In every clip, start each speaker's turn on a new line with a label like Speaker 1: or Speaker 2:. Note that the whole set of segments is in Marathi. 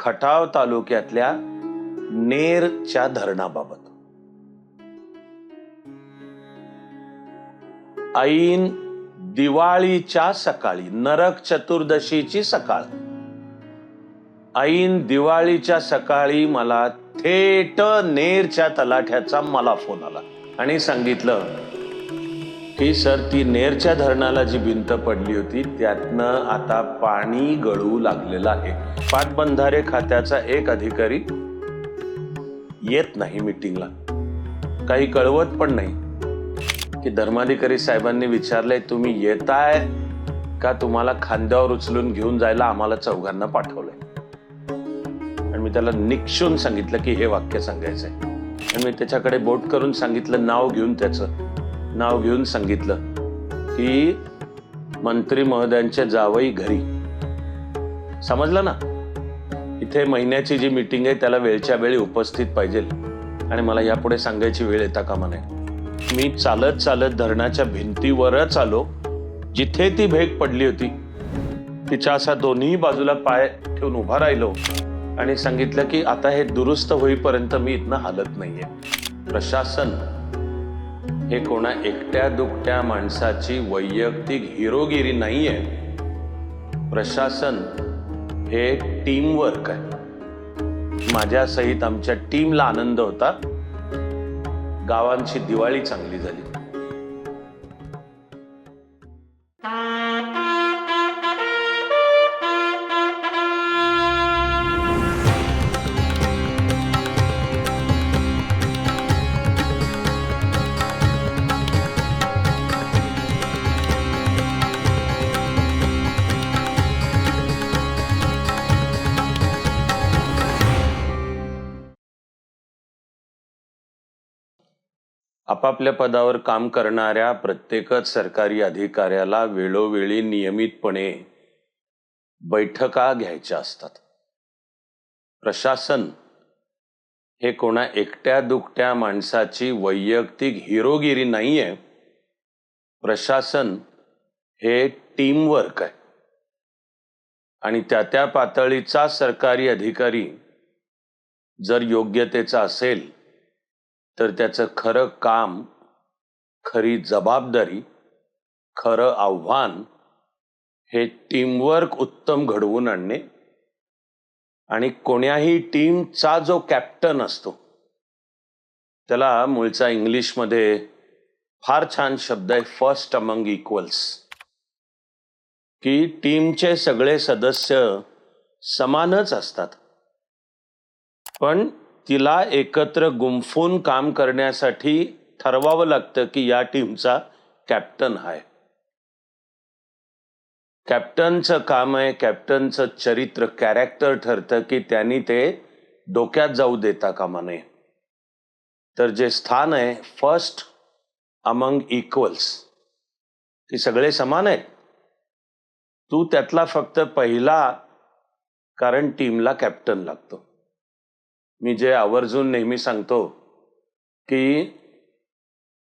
Speaker 1: खटाव तालुक्यातल्या नेरच्या धरणाबाबत. ऐन दिवाळीच्या सकाळी नरक चतुर्दशीची सकाळ. ऐन दिवाळीच्या सकाळी मला थेट नेरच्या तलाठ्याचा मला फोन आला आणि सांगितलं ही सर ती नेरच्या धरणाला जी भिंत पडली होती त्यातनं आता पाणी गळू लागलेलं आहे. पाटबंधारे खात्याचा एक अधिकारी येत नाही मिटिंगला. काही कळवत पण नाही. की धर्माधिकारी साहेबांनी विचारलंय तुम्ही येताय का? तुम्हाला खांद्यावर उचलून घेऊन जायला आम्हाला चौघांना पाठवलंय. आणि मी त्याला निक्षून सांगितलं की हे वाक्य सांगायचंय. आणि मी त्याच्याकडे बोट करून सांगितलं नाव घेऊन त्याचं. नाव घेऊन सांगितलं की मंत्री महोदयांच्या जावई घरी. समजलं ना? इथे महिन्याची जी मीटिंग आहे त्याला वेळच्या वेळी उपस्थित पाहिजे. आणि मला यापुढे सांगायची वेळ येता कामा नये. मी चालत चालत धरणाच्या भिंतीवरच आलो. जिथे ती भेग पडली होती तिच्या असा दोन्ही बाजूला पाय ठेवून उभा राहिलो आणि सांगितलं की आता हे दुरुस्त होईपर्यंत मी इथनं हालत नाहीये. प्रशासन हे कोणा एकट्या दुकट्या माणसाची वैयक्तिक हिरोगिरी आहे प्रशासन हे टीमवर्क आहे. माझ्यासहित आमच्या टीमला आनंद होता. गावांची दिवाळी चांगली झाली. आपापल्या पदावर काम करणाऱ्या प्रत्येकच सरकारी अधिकाऱ्याला वेळोवेळी नियमितपणे बैठका घ्यायच्या असतात. प्रशासन हे कोणा एकट्या दुकट्या माणसाची वैयक्तिक हिरोगिरी नाहीये. प्रशासन हे टीम वर्क आहे. आणि त्या त्या पातळीचा सरकारी अधिकारी जर योग्यतेचा असेल तर त्याचं खरं काम खरी जबाबदारी खरं आव्हान हे टीमवर्क उत्तम घडवून आणणे आणि कोण्याही टीमचा जो कॅप्टन असतो त्याला मूळचा इंग्लिशमध्ये फार छान शब्द आहे फर्स्ट अमंग इक्वल्स की टीमचे सगळे सदस्य समानच असतात. पण तिला एकत्र गुंफून काम करण्यासाठी ठरवावं लागतं की या टीमचा कॅप्टन आहे कॅप्टनचं काम आहे कॅप्टनचं चरित्र कॅरेक्टर ठरतं की त्यांनी ते डोक्यात जाऊ देता कामा नये. तर जे स्थान आहे फर्स्ट अमंग इक्वल्स ती सगळे समान आहेत. तू त्यातला फक्त पहिला कारण टीमला कॅप्टन लागतो. मी जे आवर्जून नेहमी सांगतो की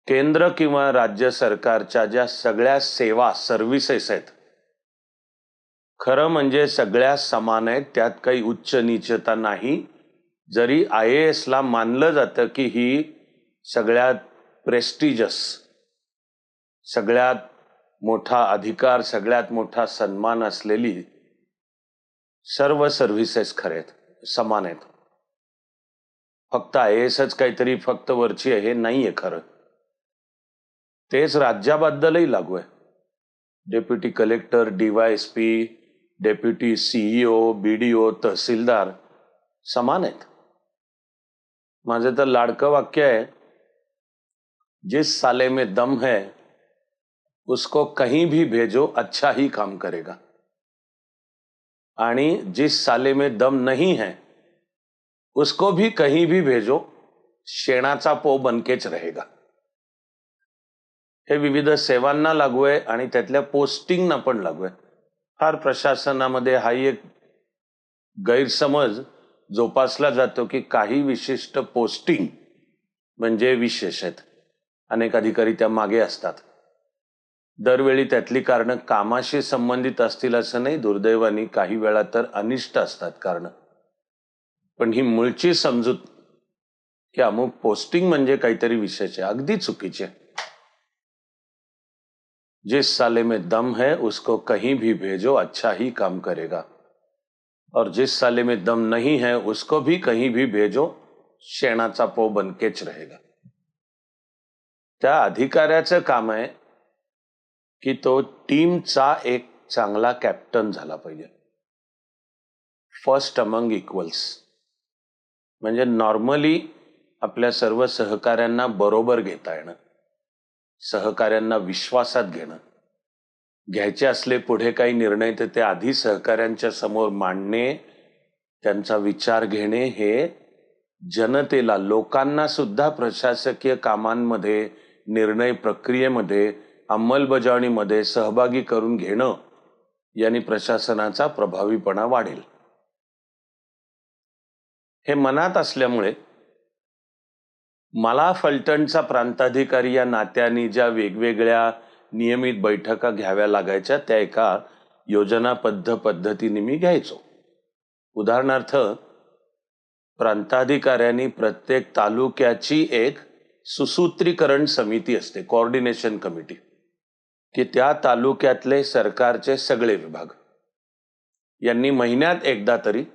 Speaker 1: केंद्र किंवा राज्य सरकारच्या ज्या सगळ्या सेवा सर्व्हिसेस आहेत खरं म्हणजे सगळ्या समान आहेत त्यात काही उच्च नीचता नाही. जरी आय ए एसला मानलं जातं की ही सगळ्यात प्रेस्टिजस सगळ्यात मोठा अधिकार सगळ्यात मोठा सन्मान असलेली सर्व सर्व्हिसेस खरे आहेत समान आहेत. फक्त आय एसच काहीतरी फक्त वरची आहे हे नाही आहे खरं. तेच राज्याबद्दलही लागू आहे. Deputy collector DYSP deputy CEO B D O तहसीलदार समान आहेत. माझं तर लाडकं वाक्य आहे जिस साले में दम है उसको कहीं भी भेजो अच्छा ही काम करेगा. आणि जिस साले में दम नहीं है उसको भी कहीं भी भेजो शेणाचा पो बनकेच रहेगा. हे विविध सेवांना लागू आहे आणि त्यातल्या पोस्टिंगना पण लागू आहे. फार प्रशासनामध्ये हाही एक गैरसमज जोपासला जातो की काही विशिष्ट पोस्टिंग म्हणजे विशेष आहेत. अनेक अधिकारी त्या मागे असतात. दरवेळी त्यातली कारणं कामाशी संबंधित असतील असं नाही दुर्दैवानी काही वेळा तर अनिष्ट असतात कारणं. पण ही मूळची समजूत की अमुक पोस्टिंग म्हणजे काहीतरी विशेष आहे, अगदी चुकीचे जिस साले में दम है, उसको कहीं भी भेजो अच्छा ही काम करेगा. और जिस साले में दम नहीं है, उसको भी कहीं भी भेजो, शेणाचा पो बनकेच रहेगा. त्या अधिकाऱ्याचं काम आहे की तो टीमचा एक चांगला कॅप्टन झाला पाहिजे. फ़र्स्ट अमंग इक्वल्स म्हणजे नॉर्मली आपल्या सर्व सहकाऱ्यांना बरोबर घेता येणं सहकाऱ्यांना विश्वासात घेणं घ्यायचे असले पुढे काही निर्णय तर ते आधी सहकाऱ्यांच्या समोर मांडणे त्यांचा विचार घेणे हे जनतेला लोकांना सुद्धा प्रशासकीय कामांमध्ये निर्णय प्रक्रियेमध्ये अंमलबजावणीमध्ये सहभागी करून घेणं यांनी प्रशासनाचा प्रभावीपणा वाढेल. हे मनात असल्यामुळे मला फलटणचा प्रांताधिकारी या नात्याने ज्या वेगवेगळ्या नियमित बैठका घ्याव्या लागायच्या त्या एका योजनाबद्ध पद्धतीने मी घ्यायचो. उदाहरणार्थ प्रांताधिकाऱ्यांनी प्रत्येक तालुक्याची एक सुसूत्रीकरण समिती असते कोऑर्डिनेशन कमिटी की त्या तालुक्यातले सरकारचे सगळे विभाग. यांनी महिन्यात एकदा तरी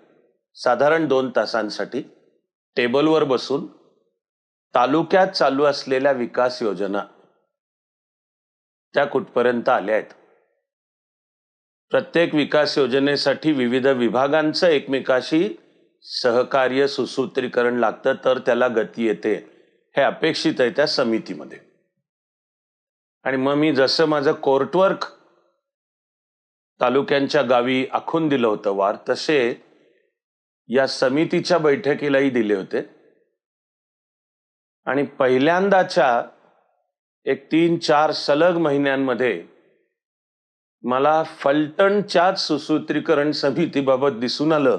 Speaker 1: साधारण दोन तासांसाठी टेबलवर बसून तालुक्यात चालू असलेल्या विकास योजना त्या कुठपर्यंत आल्या आहेत? प्रत्येक विकास योजनेसाठी विविध विभागांचं एकमेकाशी सहकार्य सुसूत्रीकरण लागतं तर त्याला गती येते हे अपेक्षित आहे त्या समितीमध्ये. आणि मग मी जसं माझं कोर्टवर्क तालुक्यांच्या गावी आखून दिलं होतं वार तसे या समितीच्या बैठकीलाही दिले होते. आणि पहिल्यांदाच्या एक तीन चार सलग महिन्यांमध्ये मला फलटणच्याच सुसूत्रीकरण समितीबाबत दिसून आलं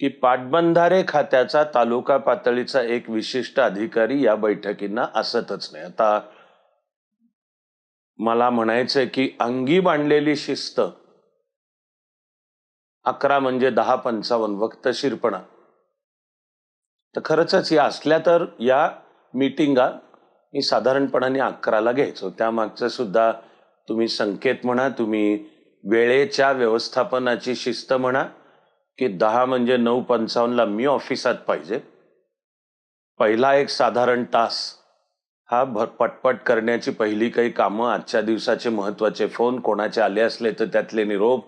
Speaker 1: की पाटबंधारे खात्याचा तालुका पातळीचा एक विशिष्ट अधिकारी या बैठकींना असतच नाही. आता मला म्हणायचंय की अंगी बांधलेली शिस्त अकरा म्हणजे दहा पंचावन्न वक्तशीरपणा तर खरंच या असल्या तर या मीटिंगा मी साधारणपणाने अकराला घ्यायचो. त्यामागचं सुद्धा तुम्ही संकेत म्हणा तुम्ही वेळेच्या व्यवस्थापनाची शिस्त म्हणा की दहा म्हणजे नऊ पंचावन्नला मी ऑफिसात पाहिजे. पहिला एक साधारण तास. हा भर पटपट करण्याची पहिली काही कामं आजच्या दिवसाचे महत्त्वाचे फोन कोणाचे आले असले तर त्यातले निरोप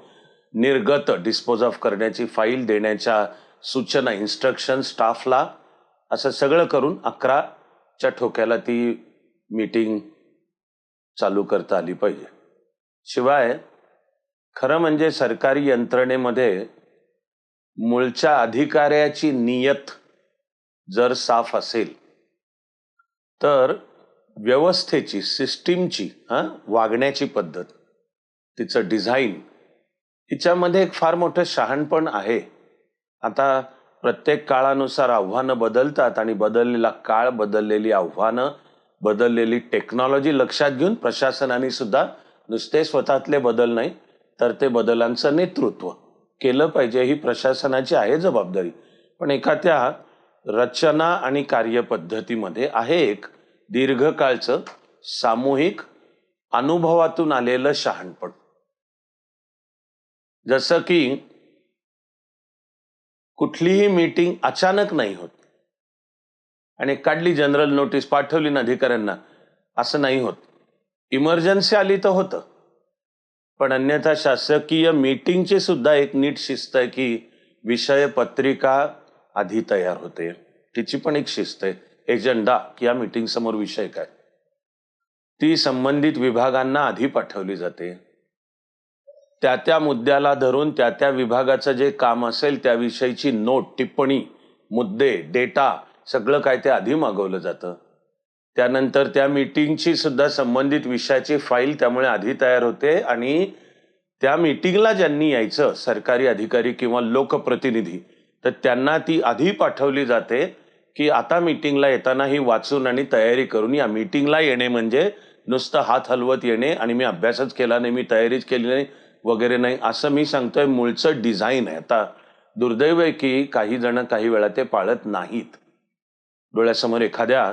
Speaker 1: निर्गत डिस्पोज ऑफ करण्याची फाईल देण्याच्या सूचना इन्स्ट्रक्शन स्टाफला असं सगळं करून अकराच्या ठोक्याला ती मीटिंग चालू करता आली पाहिजे. शिवाय खरं म्हणजे सरकारी यंत्रणेमध्ये मूळच्या अधिकाऱ्याची नियत जर साफ असेल तर व्यवस्थेची सिस्टीमची हां वागण्याची पद्धत तिचं डिझाईन हिच्यामध्ये एक फार मोठं शहाणपण आहे. आता प्रत्येक काळानुसार आव्हानं बदलतात आणि बदललेला काळ बदललेली आव्हानं बदललेली टेक्नॉलॉजी लक्षात घेऊन प्रशासनाने सुद्धा नुसते स्वतःतले बदल नाही तर ते बदलांचं नेतृत्व केलं पाहिजे ही प्रशासनाची आहे जबाबदारी. पण एखाद्या रचना आणि कार्यपद्धतीमध्ये आहे एक दीर्घकाळचं सामूहिक अनुभवातून आलेलं शहाणपण. जसं की कुठलीही मीटिंग अचानक नाही होत. आणि काढली जनरल नोटीस पाठवली ना अधिकाऱ्यांना असं नाही होत. इमर्जन्सी आली तर होतं. पण अन्यथा शासकीय मीटिंगची सुद्धा एक नीट शिस्त आहे की विषय पत्रिका आधी तयार होते. तिची पण एक शिस्त आहे. एजेंडा की या मीटिंग समोर विषय काय? ती संबंधित विभागांना आधी पाठवली जाते. त्या त्या मुद्द्याला धरून त्या त्या विभागाचं जे काम असेल त्याविषयीची नोट टिप्पणी मुद्दे डेटा सगळं काय ते आधी मागवलं जातं. त्यानंतर त्या मीटिंगची सुद्धा संबंधित विषयाची फाईल त्यामुळे आधी तयार होते आणि त्या मीटिंगला ज्यांनी यायचं सरकारी अधिकारी किंवा लोकप्रतिनिधी तर त्यांना ती आधी पाठवली जाते की आता मीटिंगला येताना ही वाचून आणि तयारी करून या मीटिंगला येणे म्हणजे नुसतं हात हलवत येणे आणि मी अभ्यासच केला नाही मी तयारीच केली नाही. वगैरे नाही असं मी सांगतोय मूळचं डिझाईन आहे. आता दुर्दैव आहे की काही जण काही वेळा ते पाळत नाहीत. डोळ्यासमोर एखाद्या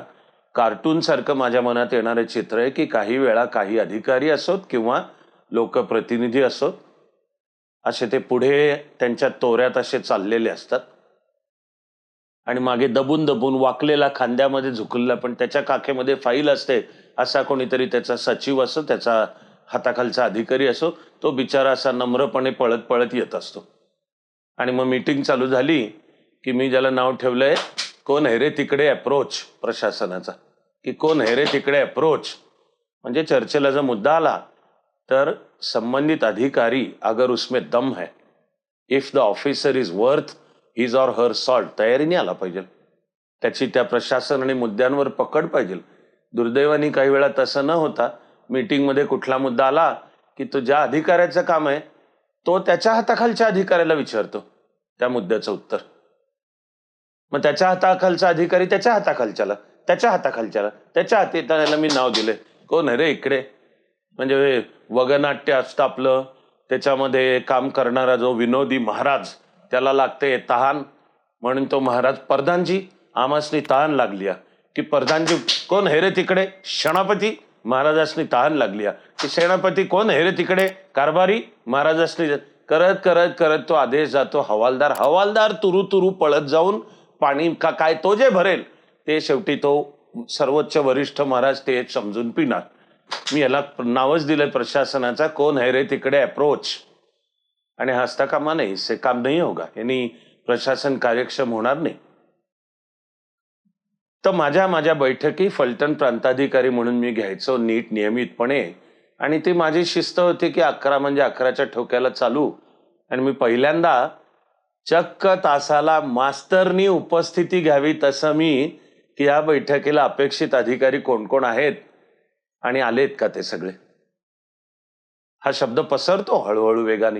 Speaker 1: कार्टून सारखं माझ्या मनात येणारं चित्र आहे की काही वेळा काही अधिकारी असोत किंवा लोकप्रतिनिधी असोत असे ते पुढे त्यांच्या तोऱ्यात असे चाललेले असतात. आणि मागे दबून दबून वाकलेला खांद्यामध्ये झुकलेला पण त्याच्या काखेमध्ये फाईल असते असा कोणीतरी त्याचा सचिव असो त्याचा हाताखालचा अधिकारी असो तो बिचारा असा नम्रपणे पळत पळत येत असतो. आणि मग मीटिंग चालू झाली की मी ज्याला नाव ठेवलंय कोण है रे तिकडे अप्रोच प्रशासनाचा? की कोण है रे तिकडे अप्रोच म्हणजे चर्चेला जर मुद्दा आला तर संबंधित अधिकारी अगर उसमें दम है. If the officer is worth his or her salt तयारीने आला पाहिजे. त्याची त्या प्रशासन आणि मुद्द्यांवर पकड पाहिजे. दुर्दैवाने काही वेळा तसं न होता मीटिंगमध्ये कुठला मुद्दा आला की तो ज्या अधिकाऱ्याचं काम आहे तो त्याच्या हाताखालच्या अधिकाऱ्याला विचारतो त्या मुद्द्याचं उत्तर. मग त्याच्या हाताखालचा अधिकारी त्याच्या हाताखालच्याला त्याच्या हाताखालच्याला त्याच्या हाती मी नाव दिले कोण आहे रे इकडे? म्हणजे वगनाट्य असतं आपलं त्याच्यामध्ये काम करणारा जो विनोदी महाराज त्याला लागते तहान म्हणून तो महाराज प्रधानजी आमासनी तहान लागली आहे. की प्रधानजी कोण हे रे तिकडे? क्षणापती महाराजासनी तहान लागली की सेनापती कोण? हे रे तिकडे. कारभारी महाराजासनी. करत करत करत तो आदेश जातो. हवालदार हवालदार तुरु तुरु पळत जाऊन पाणी का काय तो जे भरेल ते शेवटी तो सर्वोच्च वरिष्ठ महाराज ते समजून पिणार. मी याला नावच दिलंय प्रशासनाचा. कोण? है रे तिकडे अप्रोच आणि हसता कामा नाही से काम नाही होगा. यांनी प्रशासन कार्यक्षम होणार नाही. तर माझ्या माझ्या बैठकी फलटण प्रांताधिकारी म्हणून मी घ्यायचो नीट नियमितपणे. आणि ती माझी शिस्त होती की अकरा म्हणजे अकराच्या ठोक्याला चालू. आणि मी पहिल्यांदा चक्क तासाला मास्तरनी उपस्थिती घ्यावी तसं मी की या बैठकीला अपेक्षित अधिकारी कोण कोण आहेत? आणि आलेत का ते सगळे? हा शब्द पसरतो हळूहळू वेगाने.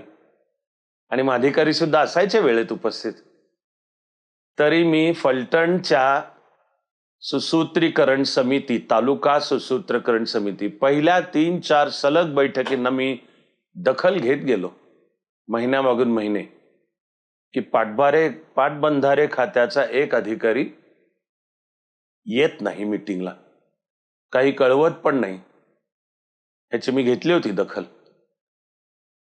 Speaker 1: आणि मग अधिकारी सुद्धा असायचे वेळेत उपस्थित. तरी मी फलटणच्या सुसूत्रीकरण समिती तालुका सुसूत्रकरण समिती पहिल्या तीन चार सलग बैठकींना मी दखल घेत गेलो. महिन्यामागून महिने. की पाठभारे पाटबंधारे खात्याचा एक अधिकारी येत नाही मिटिंगला. काही कळवत पण नाही. ह्याची मी घेतली होती दखल.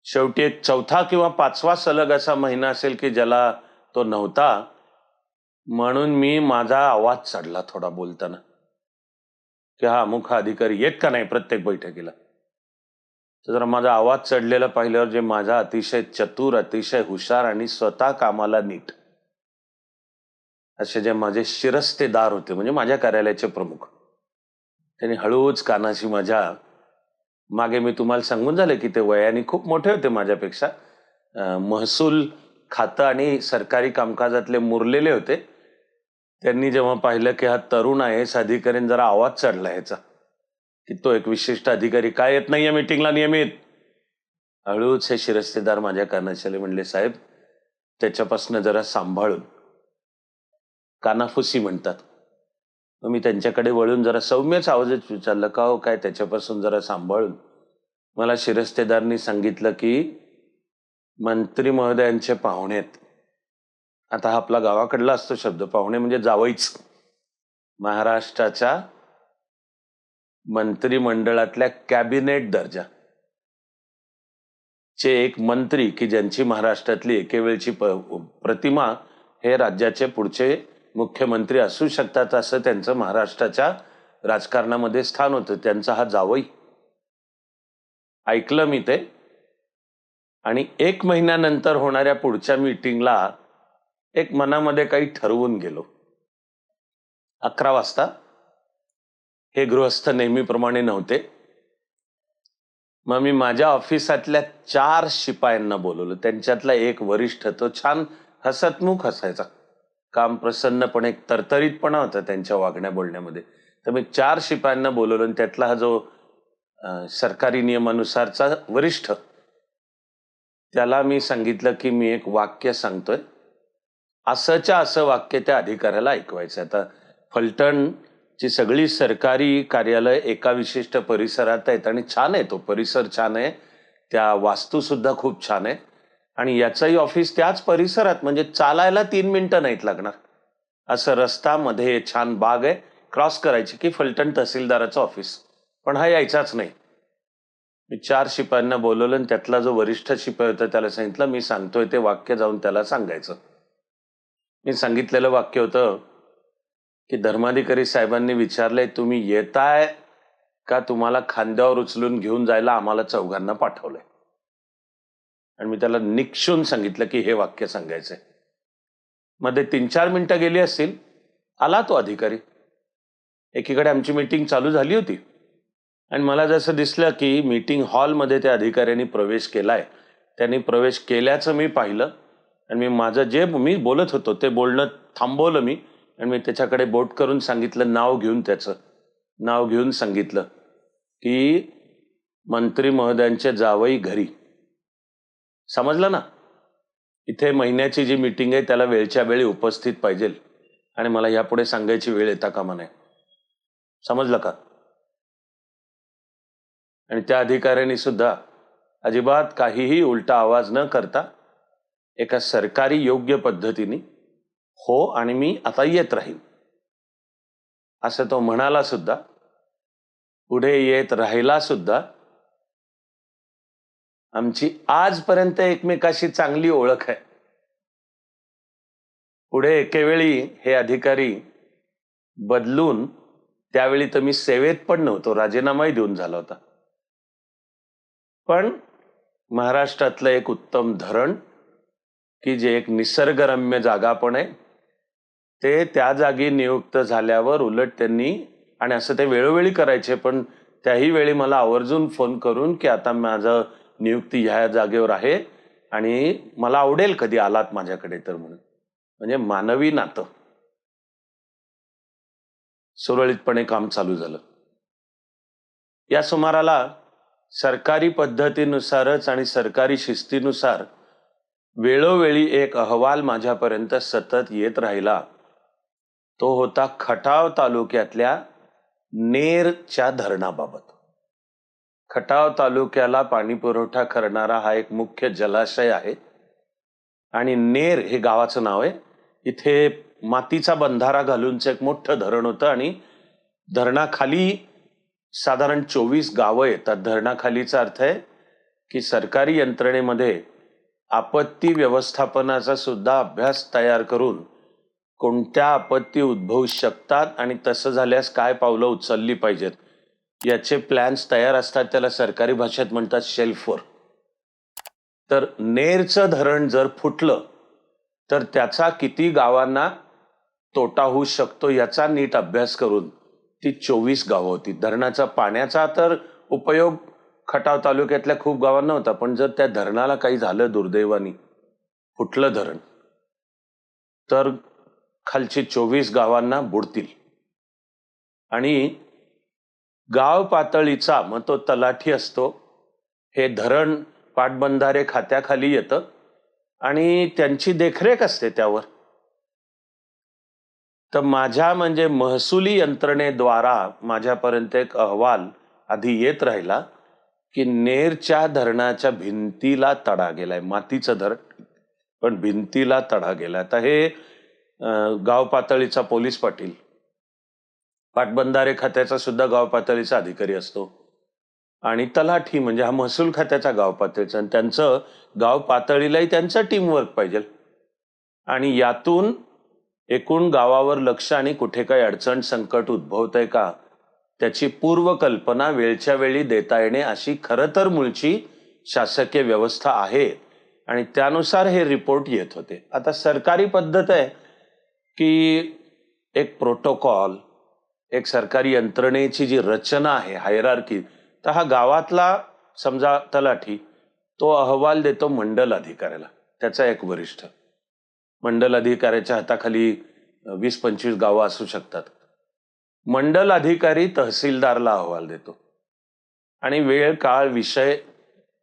Speaker 1: शेवटी एक चौथा किंवा पाचवा सलग असा महिना असेल की ज्याला तो नव्हता म्हणून मी माझा आवाज चढला थोडा बोलताना. की हा अमुक हा अधिकारी येत का नाही प्रत्येक बैठकीला? तर जरा माझा आवाज चढलेला पाहिल्यावर जे माझा अतिशय चतुर अतिशय हुशार आणि स्वतः कामाला नीट असे जे माझे शिरस्तेदार होते म्हणजे माझ्या कार्यालयाचे प्रमुख त्यांनी हळूच कानाशी माझ्या मागे मी तुम्हाला सांगून झालं की ते वयाने खूप मोठे होते माझ्यापेक्षा. महसूल खातं आणि सरकारी कामकाजातले मुरलेले होते. त्यांनी जेव्हा पाहिलं की हा तरुण आहे एस जरा आवाज चढला याचा की तो एक विशिष्ट अधिकारी काय येत नाहीये मीटिंगला नियमित? हळूच हे शिरस्तेदार माझ्या कानाशाले म्हणले साहेब त्याच्यापासून जरा सांभाळून कानाफुसी म्हणतात. मग मी त्यांच्याकडे वळून जरा सौम्यच आवाजच विचारलं का हो काय त्याच्यापासून जरा सांभाळून? मला शिरस्तेदारनी सांगितलं की मंत्री महोदयांचे पाहुणे आहेत. आता हा आपला गावाकडला असतो शब्द. पाहुणे म्हणजे जावईच. महाराष्ट्राच्या मंत्रिमंडळातल्या कॅबिनेट दर्जा. चे एक मंत्री की ज्यांची महाराष्ट्रातली एकेवेळची प्रतिमा हे राज्याचे पुढचे मुख्यमंत्री असू शकतात असं त्यांचं महाराष्ट्राच्या राजकारणामध्ये स्थान होतं. त्यांचा हा जावई. ऐकलं मी ते. आणि एक महिन्यानंतर होणाऱ्या पुढच्या मीटिंगला एक मनामध्ये काही ठरवून गेलो. अकरा वाजता. हे गृहस्थ नेहमीप्रमाणे नव्हते. मग मी माझ्या ऑफिसातल्या चार शिपायांना बोलवलं. त्यांच्यातला एक वरिष्ठ तो छान हसतमुख हसायचा काम प्रसन्नपणे एक तरतरीतपणा होता त्यांच्या वागण्या बोलण्यामध्ये. तर मी चार शिपायांना बोलवलं आणि त्यातला हा जो सरकारी नियमानुसारचा वरिष्ठ त्याला मी सांगितलं की मी एक वाक्य सांगतोय. असंच्या असं वाक्य त्या अधिकाऱ्याला ऐकवायचं आता फलटणची सगळी सरकारी कार्यालय एका विशिष्ट परिसरात आहेत आणि छान आहे तो परिसर छान आहे. त्या वास्तूसुद्धा खूप छान आहे. आणि याचंही ऑफिस त्याच परिसरात म्हणजे चालायला तीन मिनटं नाहीत लागणार. असं रस्ता मध्ये छान बाग आहे. क्रॉस करायची की फलटण तहसीलदाराचं ऑफिस. पण हा यायचाच नाही. मी चार शिपायांना बोलवलं आणि त्यातला जो वरिष्ठ शिपाई होता त्याला सांगितलं मी सांगतोय ते वाक्य जाऊन त्याला सांगायचं. मी सांगितलेलं वाक्य होतं की धर्माधिकारी साहेबांनी विचारले तुम्ही येताय का तुम्हाला खांद्यावर उचलून घेऊन जायला आम्हाला चौघांना पाठवलंय? आणि मी त्याला निक्षून सांगितलं की हे वाक्य सांगायचंय. मध्ये तीन चार मिनिटं गेली असतील आला तो अधिकारी. एकीकडे आमची मीटिंग चालू झाली होती. आणि मला जसं दिसलं की मीटिंग हॉलमध्ये त्या अधिकाऱ्यांनी प्रवेश केलाय. त्यांनी प्रवेश केल्याचं मी पाहिलं. आणि मी माझं जे मी बोलत होतो ते बोलणं थांबवलं मी. आणि मी त्याच्याकडे बोट करून सांगितलं नाव घेऊन त्याचं. नाव घेऊन सांगितलं की मंत्री महोदयांचे जावई घरी. समजलं ना? इथे महिन्याची जी मीटिंग आहे त्याला वेळच्या वेळी उपस्थित पाहिजे. आणि मला यापुढे सांगायची वेळ येता कामा नये. समजलं का? आणि त्या अधिकाऱ्यांनी सुद्धा अजिबात काहीही उलटा आवाज न करता एका सरकारी योग्य पद्धतीने हो आणि मी आता येत राहीन. असं तो म्हणाला सुद्धा पुढे येत राहिला सुद्धा आमची आजपर्यंत एकमेकाशी चांगली ओळख आहे. पुढे एकेवेळी हे अधिकारी बदलून त्यावेळी तर मी सेवेत पण नव्हतो राजीनामाही देऊन झाला होता. पण महाराष्ट्रातलं एक उत्तम धरण की जे एक निसर्गरम्य जागा पण आहे ते त्या जागी नियुक्त झाल्यावर उलट त्यांनी आणि असं ते वेळोवेळी करायचे पण त्याही वेळी मला आवर्जून फोन करून की आता माझं नियुक्ती ह्या जागेवर आहे आणि मला आवडेल कधी आलात माझ्याकडे तर म्हणून. म्हणजे मानवी नातं. सुरळीतपणे काम चालू झालं. या सुमाराला सरकारी पद्धतीनुसारच आणि सरकारी शिस्तीनुसार वेळोवेळी एक अहवाल माझ्यापर्यंत सतत येत राहिला. तो होता खटाव तालुक्यातल्या नेरच्या धरणाबाबत. खटाव तालुक्याला पाणीपुरवठा करणारा हा एक मुख्य जलाशय आहे. आणि नेर हे गावाचं नाव आहे. इथे मातीचा बंधारा घालूनचं एक मोठं धरण होतं आणि धरणाखाली साधारण चोवीस गावं येतात. धरणाखालीचा अर्थ आहे की सरकारी यंत्रणेमध्ये आपत्ती व्यवस्थापनाचा सुद्धा अभ्यास तयार करून कोणत्या आपत्ती उद्भवू शकतात आणि तसं झाल्यास काय पावलं उचलली पाहिजेत? याचे प्लॅन्स तयार असतात त्याला सरकारी भाषेत म्हणतात शेल्फवर तर नेरचं धरण जर फुटलं तर त्याचा किती गावांना तोटा होऊ शकतो याचा नीट अभ्यास करून ती चोवीस गावं होती. धरणाचा पाण्याचा तर उपयोग खटाव तालुक्यातल्या खूप गावांना होता पण जर त्या धरणाला काही झालं दुर्दैवानी फुटलं धरण तर खालची चोवीस गावांना बुडतील. आणि गाव पातळीचा मग तो तलाठी असतो हे धरण पाटबंधारे खात्याखाली येतं आणि त्यांची देखरेख असते त्यावर. तर माझ्या म्हणजे महसुली यंत्रणेद्वारा माझ्यापर्यंत एक अहवाल आधी येत राहिला. की नेरच्या धरणाच्या भिंतीला तडा गेलाय मातीचं धरण. पण भिंतीला तडा गेलाय. आता हे गाव पातळीचा पोलीस पाटील. पाटबंधारे खात्याचा सुद्धा गाव पातळीचा अधिकारी असतो. आणि तलाठी म्हणजे हा महसूल खात्याचा गाव पातळीचा. आणि त्यांचं गाव पातळीलाही त्यांचं टीमवर्क पाहिजे. आणि यातून एकूण गावावर लक्ष आणि कुठे काही अडचण संकट उद्भवत आहे का? त्याची पूर्वकल्पना वेळच्या वेळी देता येणे अशी खरं तर मूळची शासकीय व्यवस्था आहे. आणि त्यानुसार हे रिपोर्ट येत होते. आता सरकारी पद्धत आहे की एक प्रोटोकॉल एक सरकारी यंत्रणेची जी रचना आहे हायरार्की तर हा गावातला समजा तलाठी तो अहवाल देतो मंडल अधिकाऱ्याला. त्याचा एक वरिष्ठ. मंडल अधिकाऱ्याच्या हाताखाली वीस पंचवीस गावं असू शकतात. मंडल अधिकारी तहसीलदारला अहवाल देतो. आणि वेळ काळ विषय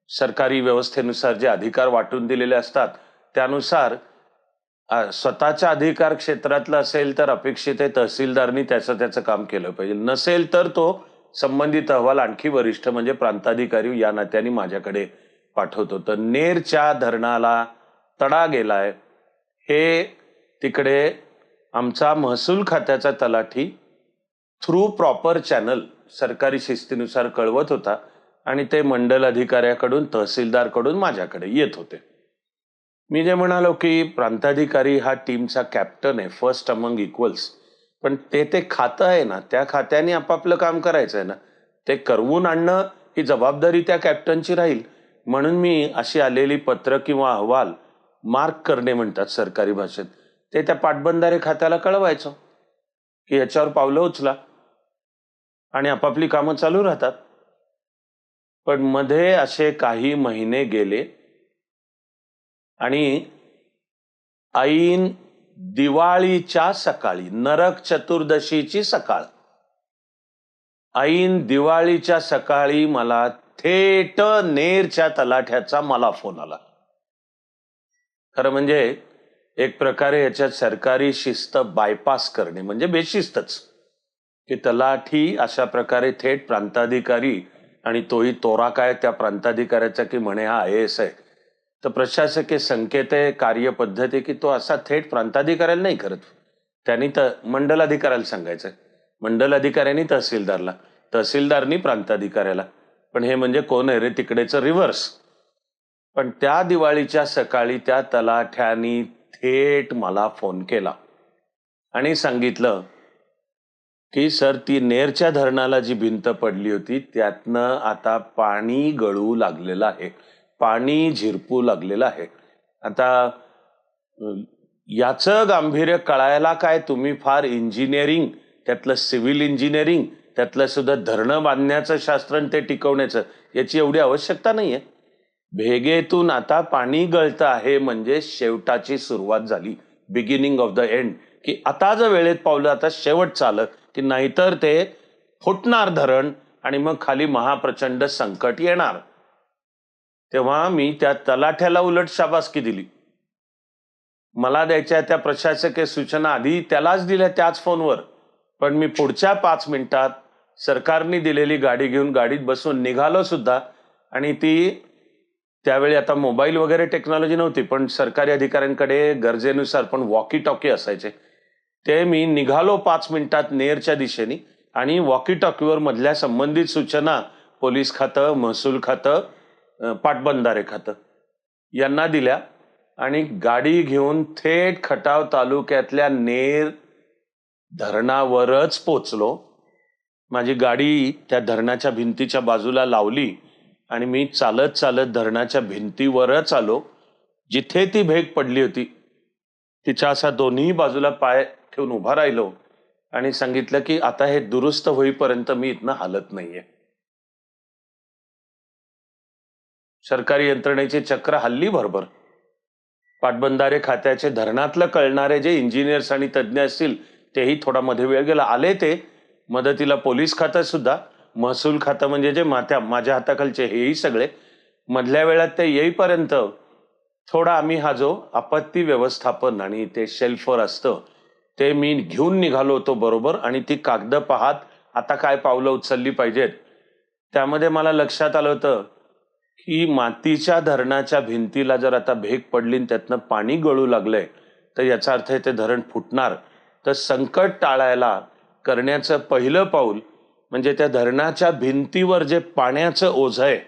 Speaker 1: सरकारी व्यवस्थेनुसार जे अधिकार वाटून दिलेले असतात त्यानुसार स्वतःच्या अधिकार क्षेत्रातलं असेल तर अपेक्षित आहे तहसीलदारनी त्याचं त्याचं काम केलं पाहिजे. नसेल तर तो संबंधित अहवाल आणखी वरिष्ठ म्हणजे प्रांताधिकारी या नात्याने माझ्याकडे पाठवतो. तर नेरच्या धरणाला तडा गेलाय. हे तिकडे आमचा महसूल खात्याचा तलाठी थ्रू प्रॉपर चॅनल सरकारी शिस्तीनुसार कळवत होता आणि ते मंडल अधिकाऱ्याकडून तहसीलदारकडून माझ्याकडे येत होते. मी जे म्हणालो की प्रांताधिकारी हा टीमचा कॅप्टन आहे फर्स्ट अमंग इक्वल्स पण ते ते खातं आहे ना त्या खात्याने आपापलं काम करायचं आहे ना. ते करवून आणणं ही जबाबदारी त्या कॅप्टनची राहील. म्हणून मी अशी आलेली पत्र किंवा अहवाल मार्क करणे म्हणतात सरकारी भाषेत. ते त्या पाटबंधारे खात्याला कळवायचं. की याच्यावर पावलं उचला. आणि आपापली कामं चालू राहतात. पण मध्ये असे काही महिने गेले आणि ऐन दिवाळीच्या सकाळी नरक चतुर्दशीची सकाळ. ऐन दिवाळीच्या सकाळी मला थेट नेरच्या तलाठ्याचा मला फोन आला. खरं म्हणजे एक प्रकारे याच्यात सरकारी शिस्त बायपास करणे म्हणजे बेशिस्तच. की तलाठी अशा प्रकारे थेट प्रांताधिकारी आणि तोही तोरा काय त्या प्रांताधिकाऱ्याचा की म्हणे हा आय एस आहे. तर प्रशासकीय संकेत आहे कार्यपद्धती की तो असा थेट प्रांताधिकाऱ्याला नाही करत. त्यांनी तर मंडलाधिकाऱ्याला सांगायचं मंडल अधिकाऱ्यांनी तहसीलदारला तहसीलदारनी प्रांताधिकाऱ्याला. पण हे म्हणजे कोण आहे रे तिकडेचं रिव्हर्स? पण त्या दिवाळीच्या सकाळी त्या तलाठ्यानी थेट मला फोन केला आणि सांगितलं की सर ती नेरच्या धरणाला जी भिंत पडली होती त्यातनं आता पाणी गळू लागलेलं आहे. पाणी झिरपू लागलेलं आहे. आता याचं गांभीर्य कळायला काय? तुम्ही फार इंजिनिअरिंग त्यातलं सिव्हिल इंजिनिअरिंग त्यातलं सुद्धा धरणं बांधण्याचं शास्त्र आणि ते टिकवण्याचं याची एवढी आवश्यकता नाही आहे भेगेतून आता पाणी गळतं आहे म्हणजे शेवटाची सुरुवात झाली. Beginning of the end. की आता जर वेळेत पावलं आता शेवट चालत. की नाहीतर ते फुटणार धरण आणि मग खाली महाप्रचंड संकट येणार. तेव्हा मी त्या तलाठ्याला उलट शाबासकी दिली. मला द्यायच्या त्या प्रशासकीय सूचना आधी त्यालाच दिल्या त्याच फोनवर पण मी पुढच्या पाच मिनिटात सरकारने दिलेली गाडी घेऊन गाडीत बसून निघालो सुद्धा आणि ती त्यावेळी आता मोबाईल वगैरे टेक्नॉलॉजी नव्हती पण सरकारी अधिकाऱ्यांकडे गरजेनुसार पण वॉकी टॉकी असायचे. ते मी निघालो पाच मिनिटात नेरच्या दिशेने आणि वॉकी टॉकीवर मधल्या संबंधित सूचना पोलीस खातं महसूल खातं पाटबंधारे खातं यांना दिल्या आणि गाडी घेऊन थेट खटाव तालुक्यातल्या नेर धरणावरच पोचलो. माझी गाडी त्या धरणाच्या भिंतीच्या बाजूला लावली आणि मी चालत चालत धरणाच्या भिंतीवरच आलो. जिथे ती भेग पडली होती तिच्या असा दोन्ही बाजूला पाय ठेवून उभा राहिलो आणि सांगितलं की आता हे दुरुस्त होईपर्यंत मी इथनं हालत नाहीये. सरकारी यंत्रणेची चक्र हल्ली भरभर. पाटबंधारे खात्याचे धरणातलं कळणारे जे इंजिनियर्स आणि तज्ज्ञ असतील तेही थोडा मध्ये वेळ गेला. आले ते. मदतीला पोलीस खातं सुद्धा. महसूल खातं म्हणजे जे मात्या माझ्या हाताखालचे हेही सगळे. मधल्या वेळात ते येईपर्यंत थोडा आम्ही हा जो आपत्ती व्यवस्थापन आणि ते शेल्फवर असतं ते मी घेऊन निघालो होतो बरोबर आणि ती कागद पाहत आता काय पावलं उचलली पाहिजेत. त्यामध्ये मला लक्षात आलं होतं की मातीच्या धरणाच्या भिंतीला जर आता भेग पडली त्यातनं पाणी गळू लागलंय तर याचा अर्थ आहे ते धरण फुटणार. तर संकट टाळायला करण्याचं पहिलं पाऊल म्हणजे त्या धरणाच्या भिंतीवर जे पाण्याचं ओझ आहे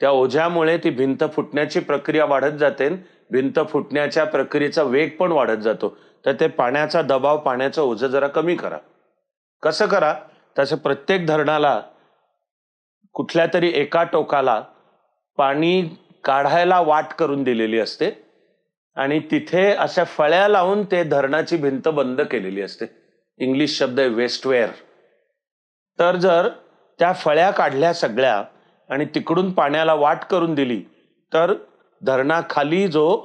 Speaker 1: त्या ओझ्यामुळे ती भिंत फुटण्याची प्रक्रिया वाढत जाते भिंत फुटण्याच्या प्रक्रियेचा वेग पण वाढत जातो. तर ते पाण्याचा दबाव पाण्याचं ओझं जरा कमी करा. कसं करा? तसं प्रत्येक धरणाला कुठल्या तरी एका टोकाला पाणी काढायला वाट करून दिलेली असते आणि तिथे अशा फळ्या लावून ते धरणाची भिंत बंद केलेली असते. इंग्लिश शब्द आहे वेस्टवेअर तर जर त्या फळ्या काढल्या सगळ्या आणि तिकडून पाण्याला वाट करून दिली तर धरणाखाली जो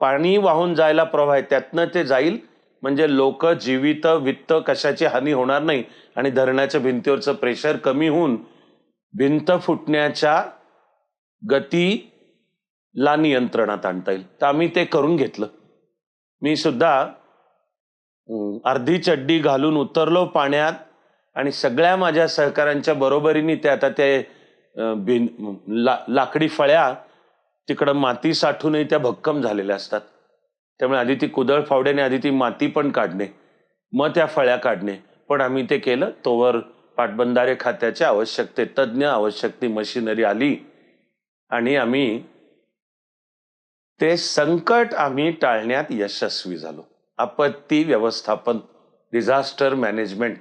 Speaker 1: पाणी वाहून जायला प्रवाह आहे त्यातनं ते जाईल. म्हणजे लोक जीवित वित्त कशाची हानी होणार नाही आणि धरणाच्या भिंतीवरचं प्रेशर कमी होऊन भिंत फुटण्याच्या गतीला नियंत्रणात आणता येईल. तर आम्ही ते करून घेतलं. मी सुद्धा अर्धी चड्डी घालून उतरलो पाण्यात आणि सगळ्या माझ्या सहकाऱ्यांच्या बरोबरीने ते आता ते भिं ला लाकडी फळ्या तिकडं माती साठूनही त्या भक्कम झालेल्या असतात. त्यामुळे आधी ती कुदळ फावड्याने आधी ती माती पण काढणे मग त्या फळ्या काढणे. पण आम्ही ते केलं तोवर पाटबंधारे खात्याच्या आवश्यक ते तज्ज्ञ आवश्यक ती मशिनरी आली. आणि आम्ही ते संकट आम्ही टाळण्यात यशस्वी झालो. आपत्ती व्यवस्थापन डिझास्टर मॅनेजमेंट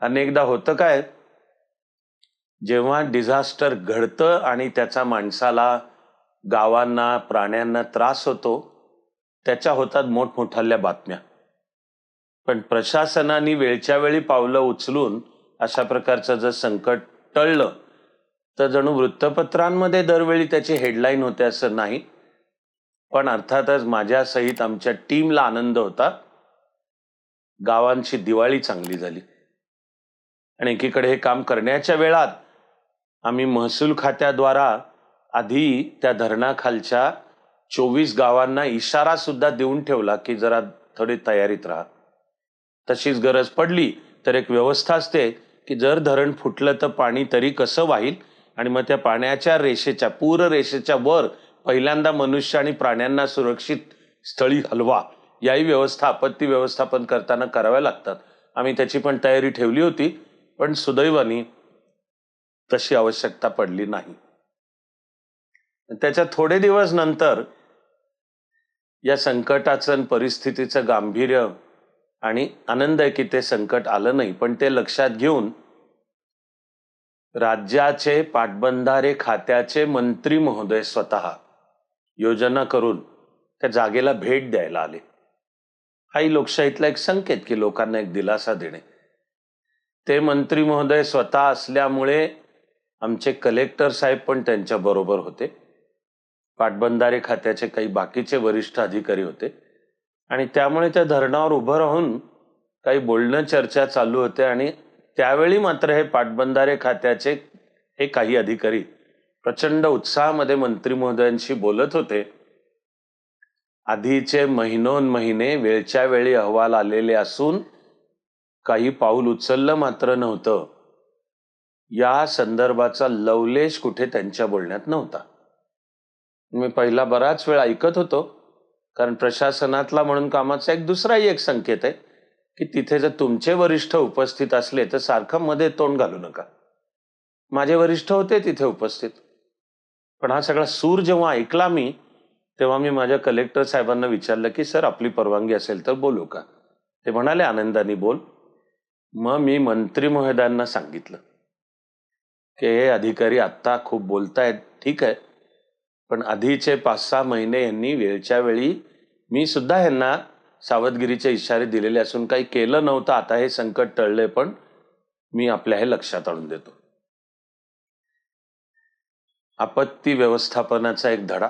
Speaker 1: अनेकदा होतं काय जेव्हा डिझास्टर घडतं आणि त्याचा माणसाला गावांना प्राण्यांना त्रास होतो त्याच्या होतात मोठमोठाल्या बातम्या. पण प्रशासनाने वेळच्या वेळी पावलं उचलून अशा प्रकारचं जर संकट टळलं तर जणू वृत्तपत्रांमध्ये दरवेळी त्याची हेडलाईन होते असं नाही. पण अर्थातच माझ्यासहित आमच्या टीमला आनंद होता. गावांची दिवाळी चांगली झाली. आणि एकीकडे हे काम करण्याच्या वेळात आम्ही महसूल खात्याद्वारा आधी त्या धरणाखालच्या चोवीस गावांना इशारा सुद्धा देऊन ठेवला की जरा थोडी तयारीत राहा. तशीच गरज पडली तर एक व्यवस्था असते की जर धरण फुटलं तर पाणी तरी कसं वाहील? आणि मग त्या पाण्याच्या रेषेच्या पूर रेषेच्या वर पहिल्यांदा मनुष्य आणि प्राण्यांना सुरक्षित स्थळी हलवा. याही व्यवस्था आपत्ती व्यवस्थापन करताना कराव्या लागतात. आम्ही त्याची पण तयारी ठेवली होती पण सुदैवाने तशी आवश्यकता पडली नाही. त्याच्या थोडे दिवस नंतर या संकटाचं आणि परिस्थितीचं गांभीर्य आणि आनंद आहे की ते संकट आलं नाही. पण ते लक्षात घेऊन राज्याचे पाटबंधारे खात्याचे मंत्री महोदय स्वतः योजना करून त्या जागेला भेट द्यायला आले. हाही लोकशाहीतला एक संकेत की लोकांना एक दिलासा देणे. ते मंत्री महोदय स्वतः असल्यामुळे आमचे कलेक्टर साहेब पण त्यांच्या बरोबर होते. पाटबंधारे खात्याचे काही बाकीचे वरिष्ठ अधिकारी होते. आणि त्यामुळे त्या धरणावर उभं राहून काही बोलणं चर्चा चालू होते आणि त्यावेळी मात्र हे पाटबंधारे खात्याचे हे काही अधिकारी प्रचंड उत्साहामध्ये मंत्री महोदयांशी बोलत होते. आधीचे महिनोन महिने वेळच्या वेळी अहवाल आलेले असून काही पाऊल उचललं मात्र नव्हतं. या संदर्भाचा लवलेश कुठे त्यांच्या बोलण्यात नव्हता. मी पहिला बराच वेळ ऐकत होतो कारण प्रशासनातला म्हणून कामाचा एक दुसराही एक संकेत आहे की तिथे जर तुमचे वरिष्ठ उपस्थित असले तर सारखं मध्ये तोंड घालू नका. माझे वरिष्ठ होते तिथे उपस्थित. पण हा सगळा सूर जेव्हा ऐकला मी तेव्हा मी माझ्या कलेक्टर साहेबांना विचारलं की सर आपली परवानगी असेल तर बोलू का? ते म्हणाले आनंदाने बोल. मग मी मंत्री महोदयांना सांगितलं की हे अधिकारी आत्ता खूप बोलतायत ठीक आहे पण आधीचे पाच सहा महिने यांनी वेळच्या वेळी मी सुद्धा यांना सावधगिरीचे इशारे दिलेले असून काही केलं नव्हतं. आता हे संकट टळले पण मी आपल्या हे लक्षात आणून देतो. आपत्ती व्यवस्थापनाचा एक धडा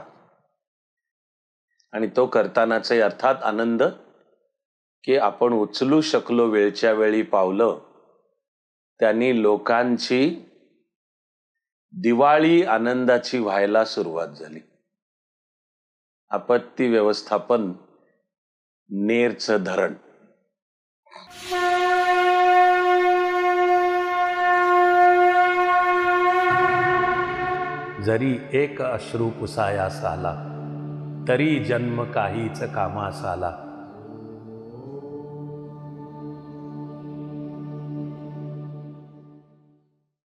Speaker 1: आणि तो करतानाचा अर्थात आनंद की आपण उचलू शकलो वेळच्या वेळी पावलं त्यांनी लोकांची दिवाळी आनंदाची व्हायला सुरुवात झाली. आपत्ती व्यवस्थापन नेरचं धरण.
Speaker 2: जरी एक अश्रू पुसायास आला तरी जन्म काहीच कामास आला.